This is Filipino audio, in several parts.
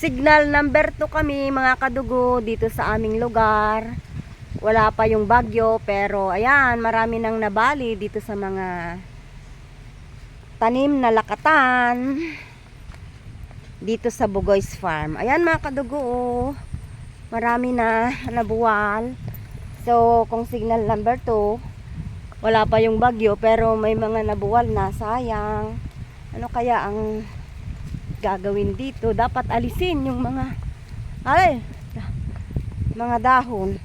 Signal number 2 kami mga kadugo dito sa aming lugar. Wala pa yung bagyo pero ayan, marami nang nabali dito sa mga tanim na lakatan dito sa Bugoy's Farm. Ayan mga kadugo, oh. marami na nabuwal. So, kung signal number 2, wala pa yung bagyo pero may mga nabuwal na, sayang. Ano kaya ang gagawin dito? Dapat alisin yung mga ay, mga dahon.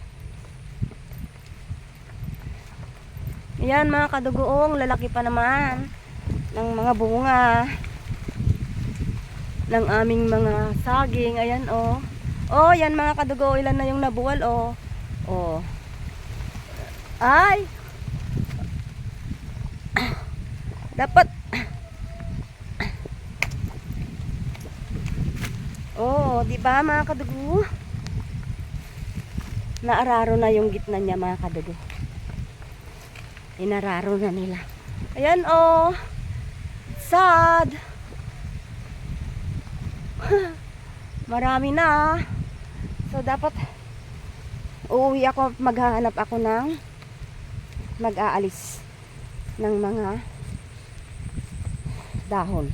Ayan mga kadugoong, lalaki pa naman ng mga bunga ng aming mga saging. Ayan oh. Oh, yan mga kadugo, ilan na yung nabuwal oh. Oh. Ay. Dapat Oh, di ba mga kadugo? Naararo na yung gitna niya mga kadugo. Inararo na nila. Ayan oh. Sad. Marami na. So dapat uuwi ako, maghahanap ako ng mag-aalis ng mga dahon.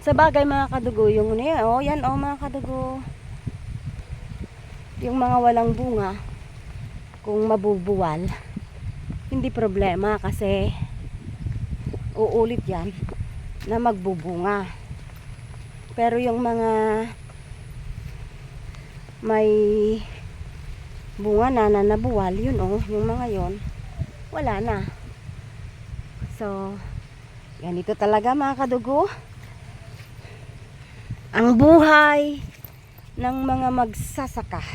Sa bagay mga kadugo, yung ano yan, oh, yan oh mga kadugo. Yung mga walang bunga, kung mabubuwal, hindi problema kasi uulit yan na magbubunga. Pero yung mga may bunga na na nabuwal, yun oh, yung mga yon wala na. So, ganito talaga mga kadugo. Ang buhay ng mga magsasaka.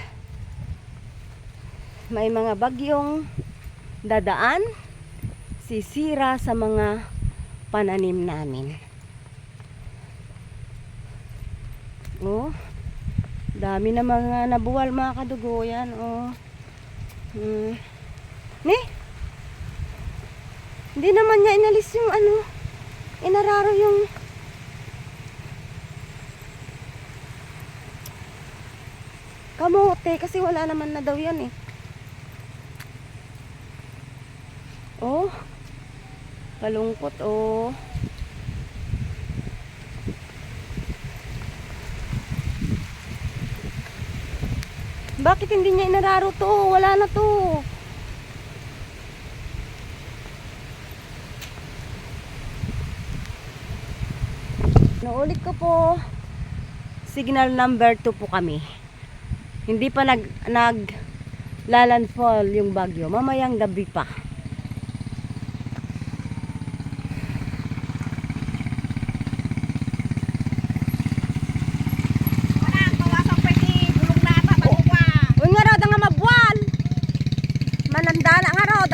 May mga bagyong dadaan, sisira sa mga pananim namin. Oh, dami na mga nabuwal mga kadugo yan. Oh. Hmm. Ni? Hindi naman niya inalis yung ano, inararo yung kamote kasi wala naman na daw yan eh. Oh. Kalungkot oh. Bakit hindi niya inararo to? Wala na to. Naulit ko po. Signal number 2 po kami. Hindi pa nag nag lalandfall yung bagyo. Mamayang gabi pa. Wala, bawasan pa ni gulong na ata bago pa. Uy nga raw mabwal. Manandala nga raw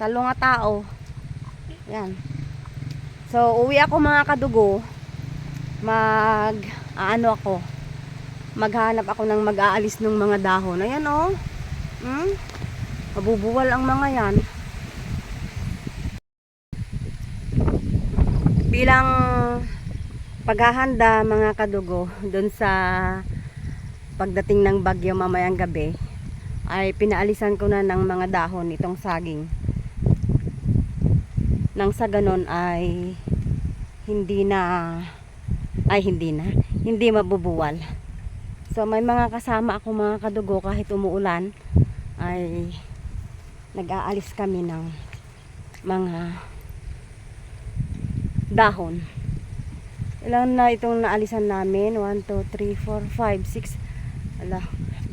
Talo nga tao. Yan. So, uwi ako mga kadugo. Mag, ano ako. Maghanap ako ng mag-aalis ng mga dahon. Ayan oh. Hmm? Mabubuwal ang mga yan. bilang paghahanda mga kadugo doon sa pagdating ng bagyo mamayang gabi ay pinaalisan ko na ng mga dahon itong saging nang sa ganon ay hindi na ay hindi na hindi mabubuwal so may mga kasama ako mga kadugo kahit umuulan ay nag-aalis kami ng mga dahon. Ilan na itong naalisan namin? 1, 2, 3, 4, 5, 6. Ala,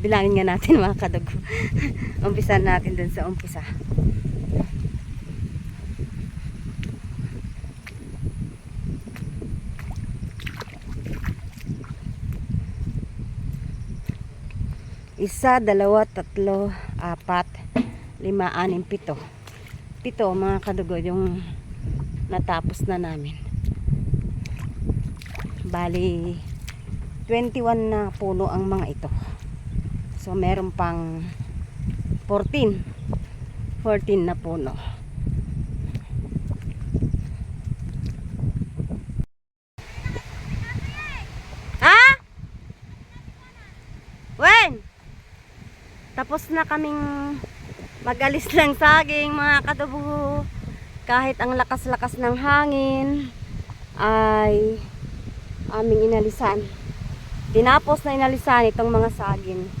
bilangin nga natin mga kadugo. umpisa natin dun sa umpisa. Isa, dalawa, tatlo, apat, lima, anim, pito. Pito mga kadugo yung natapos na namin. Bali, 21 na puno ang mga ito. So meron pang 14. 14 na puno. Tapos na kaming magalis ng saging mga katubo. Kahit ang lakas-lakas ng hangin ay aming inalisan. Tinapos na inalisan itong mga saging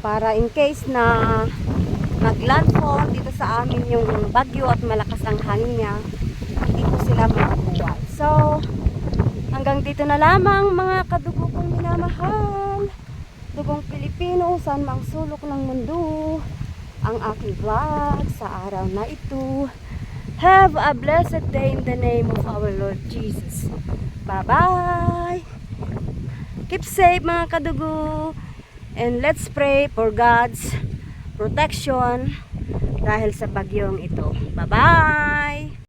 para in case na maglandfall dito sa amin yung bagyo at malakas ang hangin niya, hindi po sila makabuwal. So, hanggang dito na lamang mga kadugo kong minamahal. Saan mang sulok ng mundo, ang aking vlog sa araw na ito. Have a blessed day in the name of our Lord Jesus. Bye-bye! Keep safe mga kadugo. And let's pray for God's protection dahil sa bagyong ito. Bye-bye!